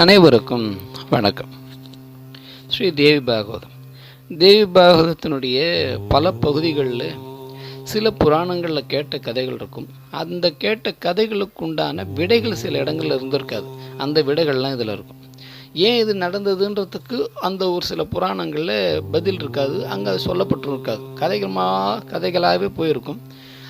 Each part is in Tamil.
அனைவருக்கும் வணக்கம். ஸ்ரீ தேவி பாகவதம். தேவி பாகவதத்தினுடைய பல பகுதிகளில் சில புராணங்களில் கேட்ட கதைகள் இருக்கும். அந்த கேட்ட கதைகளுக்கு உண்டான விடைகள் சில இடங்கள்ல இருந்திருக்காது. அந்த விடைகள்லாம் இதில் இருக்கும். ஏன் இது நடந்ததுன்றதுக்கு அந்த ஒரு சில புராணங்களில் பதில் இருக்காது. அங்கே அது சொல்லப்பட்டிருக்காது. கதைகள்மா கதைகளாகவே போயிருக்கும்.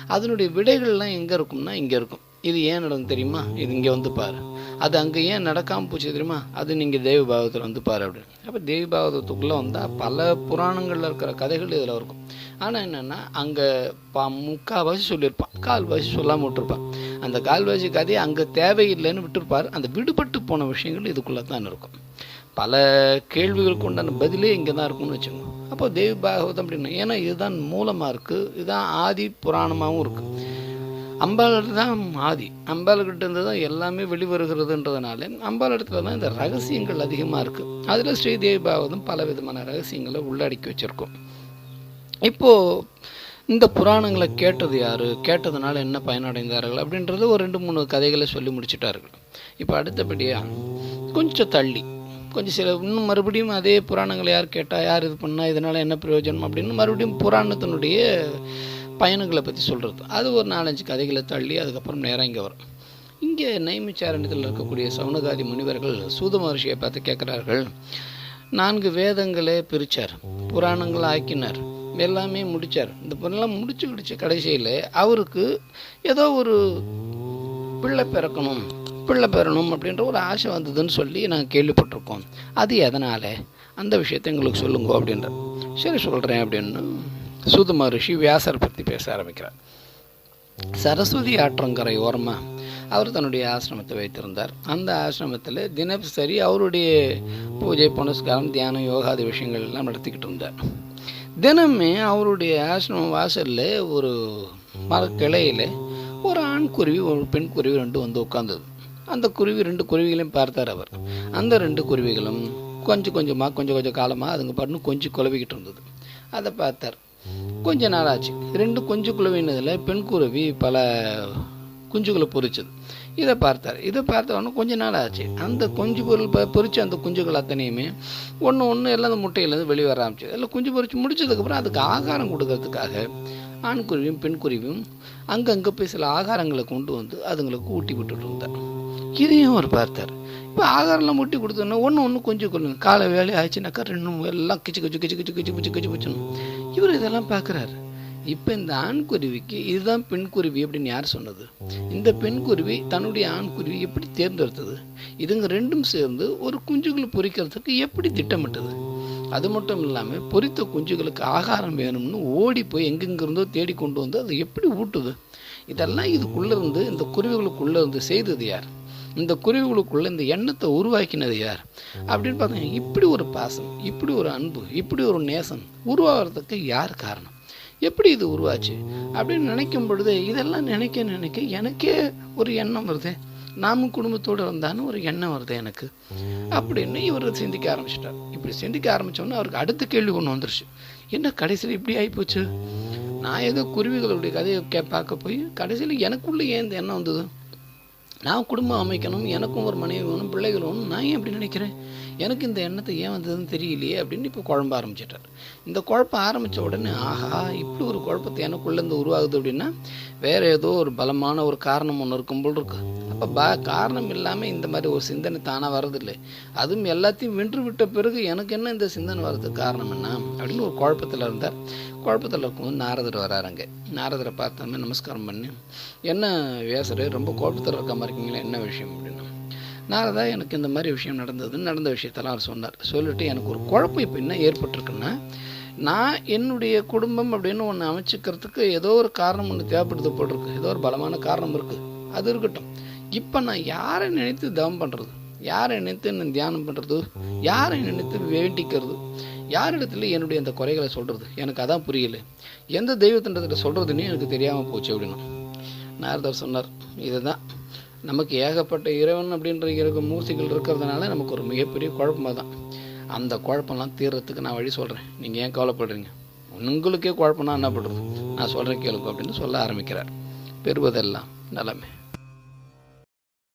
அதனுடைய விடைகள்லாம் எங்கே இருக்கும்னா இங்கே இருக்கும். இது ஏன் நடந்து தெரியுமா? இது இங்கே வந்து பாரு. அது அங்கே ஏன் நடக்காமல் போச்சு தெரியுமா? அது நீங்கள் தேவி பாகவத்தில் வந்து பாரு அப்படின்னு. அப்போ தேவி பாகவதத்துக்குள்ளே வந்தால் பல புராணங்களில் இருக்கிற கதைகள் இதில் இருக்கும். ஆனால் என்னென்னா அங்கே பா முக்கால்வாசி சொல்லியிருப்பான். கால்வாசி சொல்லாமல் விட்டுருப்பான். அந்த கால்வாசி கதையை அங்கே தேவையில்லைன்னு விட்டுருப்பார். அந்த விடுபட்டு போன விஷயங்கள் இதுக்குள்ளே தான் இருக்கும். பல கேள்விகளுக்கு உண்டான பதிலே இங்கே தான் இருக்கும்னு வச்சுக்கோங்க. அப்போ தேவி பாகவதம் அப்படின்னா ஏன்னா இதுதான் மூலமாக இருக்குது இதுதான் ஆதி புராணமாகவும் இருக்குது அம்பாள் தான் ஆதி. அம்பாள்கிட்ட இருந்து தான் எல்லாமே வெளிவருகிறதுன்றதுனால அம்பாள் இடத்துல தான் இந்த ரகசியங்கள் அதிகமாக இருக்குது அதில் ஸ்ரீதேவி பாகவதம் பல விதமான ரகசியங்களை உள்ளடக்கி வச்சுருக்கோம். இப்போது இந்த புராணங்களை கேட்டது யார்? கேட்டதுனால என்ன பயனடைந்தார்கள்? அப்படின்றது ஒரு ரெண்டு மூணு கதைகளை சொல்லி முடிச்சிட்டார்கள். இப்போ அடுத்தபடியாக கொஞ்சம் தள்ளி கொஞ்சம் சில இன்னும் மறுபடியும் அதே புராணங்களை யார் கேட்டால் யார் இது பண்ணால் இதனால் என்ன பிரயோஜனம் அப்படின்னு மறுபடியும் புராணத்தினுடைய பயணங்களை பற்றி சொல்கிறது அது ஒரு நாலஞ்சு கதைகளை தள்ளி அதுக்கப்புறம் நேரம் இங்கே வரும். இங்கே நைமிச்சாரண்யத்தில் இருக்கக்கூடிய சவுனகாதி முனிவர்கள் சூத மகர்ஷியை பார்த்து கேட்குறார்கள் நான்கு வேதங்களே பிரித்தார் புராணங்களை ஆக்கினார் எல்லாமே முடித்தார் இந்த பொண்ணெல்லாம் முடிச்சு முடிச்ச கடைசியில். அவருக்கு ஏதோ ஒரு பிள்ளை பிறக்கணும் பிள்ளை பெறணும் அப்படின்ற ஒரு ஆசை வந்ததுன்னு சொல்லி நாங்கள் கேள்விப்பட்டிருக்கோம். அது எதனால்? அந்த விஷயத்தை எங்களுக்கு சொல்லுங்க அப்படின்ற சரி சொல்கிறேன் அப்படின்னு சூத மகரிஷி வியாசரை பற்றி பேச ஆரம்பிக்கிறார். சரஸ்வதி ஆற்றங்கரை ஓரமாக அவர் தன்னுடைய ஆசிரமத்தை வைத்திருந்தார். அந்த ஆசிரமத்தில் தினசரி அவருடைய பூஜை புனஸ்காரம் தியானம் யோகாதி விஷயங்கள் எல்லாம் நடத்திக்கிட்டு இருந்தார். தினமே அவருடைய ஆசிரமம் வாசலில் ஒரு மரக்கிளையில் ஒரு ஆண் குருவி ஒரு பெண் குருவி ரெண்டு வந்து உட்காந்தது அந்த குருவி ரெண்டு குருவிகளையும் பார்த்தார் அவர். அந்த ரெண்டு குருவிகளும் கொஞ்சம் கொஞ்சமாக கொஞ்சம் கொஞ்சம் காலமாக அதுங்க பண்ணு கொஞ்சம் குழவிக்கிட்டு இருந்தது. அதை பார்த்தார். கொஞ்ச நாள் ஆச்சு ரெண்டு குஞ்சு குழுவினதில் பெண் குருவி பல குஞ்சுகளை பொறிச்சது. இதை பார்த்தார். இதை பார்த்த உடனே கொஞ்ச நாள் ஆச்சு. அந்த குஞ்சு பொருள் பொறிச்ச அந்த குஞ்சுகள் அத்தனையுமே ஒன்று ஒன்று எல்லாம் அந்த முட்டையிலேருந்து வெளியே வர ஆரம்பிச்சது. எல்லாம் குஞ்சு பொறிச்சு முடிச்சதுக்கப்புறம் அதுக்கு ஆகாரம் கொடுக்கறதுக்காக ஆண் குருவியும் பெண் குருவியும் அங்கங்கே போய் சில ஆகாரங்களை கொண்டு வந்து அதுங்களுக்கு ஊட்டி விட்டுட்டு இருந்தார் இதையும் அவர் பார்த்தார். இப்போ ஆகாரம்லாம் முட்டி கொடுத்தோன்னா ஒன்று ஒன்று கொஞ்சம் கொள்ளுங்க. காலை வேலை ஆயிடுச்சுனாக்கா ரெண்டு எல்லாம் கிச்சு கிச்சு கிச்சு கிச்சு கிச்சு பிச்சு கிச்சு பிச்சுன்னு இவர் இதெல்லாம் பார்க்குறாரு. இப்போ இந்த ஆண்குருவிக்கு இதுதான் பெண்குருவி அப்படின்னு யார் சொன்னது? இந்த பெண்குருவி தன்னுடைய ஆண்குருவி எப்படி தேர்ந்தெடுத்தது? இதுங்க ரெண்டும் சேர்ந்து ஒரு குஞ்சுகளை பொறிக்கிறதுக்கு எப்படி திட்டமிட்டது? அது மட்டும் இல்லாமல் பொறித்த குஞ்சுகளுக்கு ஆகாரம் வேணும்னு ஓடி போய் எங்கெங்கிருந்தோ தேடி கொண்டு வந்து அது எப்படி ஊட்டுது? இதெல்லாம் இதுக்குள்ளே இருந்து இந்த குருவிகளுக்குள்ளே இருந்து செய்தது யார்? இந்த குருவிகளுக்குள்ள இந்த எண்ணத்தை உருவாக்கினது யார்? அப்படின்னு பார்த்தீங்கன்னா இப்படி ஒரு பாசம் இப்படி ஒரு அன்பு இப்படி ஒரு நேசம் உருவாகிறதுக்கு யார் காரணம்? எப்படி இது உருவாச்சு? அப்படின்னு நினைக்கும் பொழுது இதெல்லாம் நினைக்க நினைக்க எனக்கே ஒரு எண்ணம் வருது. நாமும் குடும்பத்தோடு இருந்தான்னு ஒரு எண்ணம் வருது எனக்கு. அப்படின்னு இவர் சிந்திக்க ஆரம்பிச்சிட்டார். இப்படி சிந்திக்க ஆரம்பித்தோன்னே அவருக்கு அடுத்த கேள்வி ஒன்று வந்துருச்சு. என்ன கடைசியில் இப்படி ஆகிப்போச்சு நான் ஏதோ குருவிகளுடைய கதையை கே பார்க்க போய் கடைசியில் எனக்குள்ளே ஏன் இந்த எண்ணம் வந்தது. நான் குடும்பம் அமைக்கணும் எனக்கும் ஒரு மனைவி வேணும் பிள்ளைகள் வேணும் நான் ஏன் அப்படி நினைக்கிறேன்? எனக்கு இந்த எண்ணத்தை ஏன் வந்ததுன்னு தெரியலையே அப்படின்னு இப்போ குழம்ப ஆரம்பிச்சிட்டார். இந்த குழப்பம் ஆரம்பித்த உடனே ஆஹா இப்படி ஒரு குழப்பத்தை எனக்குள்ளேருந்து உருவாகுது அப்படின்னா வேறு ஏதோ ஒரு பலமான ஒரு காரணம் ஒன்று இருக்கும் போல் இருக்கு. அப்போ பா காரணம் இல்லாமல் இந்த மாதிரி ஒரு சிந்தனை தானாக வரதில்லை அதுவும் எல்லாத்தையும் வென்று விட்ட பிறகு எனக்கு என்ன இந்த சிந்தனை வர்றதுக்கு காரணம் என்ன அப்படின்னு ஒரு குழப்பத்தில் இருந்தார். குழப்பத்தில் இருக்கும்போது நாரதர் வராருங்க நாரதரை பார்த்தோமே நமஸ்காரம் பண்ணி. என்ன வியாசரே ரொம்ப குழப்பத்தில் இருக்க மாதிரி என்ன விஷயம் அப்படின்னு. நாரதா எனக்கு இந்த மாதிரி விஷயம் நடந்ததுன்னு நடந்த விஷயத்தெல்லாம் அவர் சொன்னார். சொல்லிட்டு எனக்கு ஒரு குழப்பம் இப்போ என்ன ஏற்பட்டிருக்குன்னா நான் என்னுடைய குடும்பம் அப்படின்னு ஒன்று அமைச்சிக்கிறதுக்கு ஏதோ ஒரு காரணம் ஒன்று தேவைப்படுது போட்டிருக்கு. ஏதோ ஒரு பலமான காரணம் இருக்குது அது இருக்கட்டும். இப்போ நான் யாரை நினைத்து தவம் பண்ணுறது யாரை நினைத்து நான் தியானம் பண்ணுறது யாரை நினைத்து வேண்டிக்கிறது? யாரிடத்துல என்னுடைய அந்த குறைகளை சொல்கிறது எனக்கு அதான் புரியல. எந்த தெய்வத்தின்றத்தில் சொல்கிறதுன்னு எனக்கு தெரியாமல் போச்சு அப்படின்னா. நாரதர் சொன்னார் இதுதான். நமக்கு ஏகப்பட்ட இறைவன் அப்படின்ற இருக்க மூர்த்திகள் இருக்கிறதுனால நமக்கு ஒரு மிகப்பெரிய குழப்பமாக தான். அந்த குழப்பம்லாம் தீர்றதுக்கு நான் வழி சொல்கிறேன் நீங்கள் ஏன் கவலைப்படுறீங்க? உங்களுக்கே குழப்பம்னா என்ன பண்ணுறது நான் சொல்கிறேன் கேளுங்க அப்படின்னு சொல்ல ஆரம்பிக்கிறார். பெறுவதெல்லாம் நிலமை.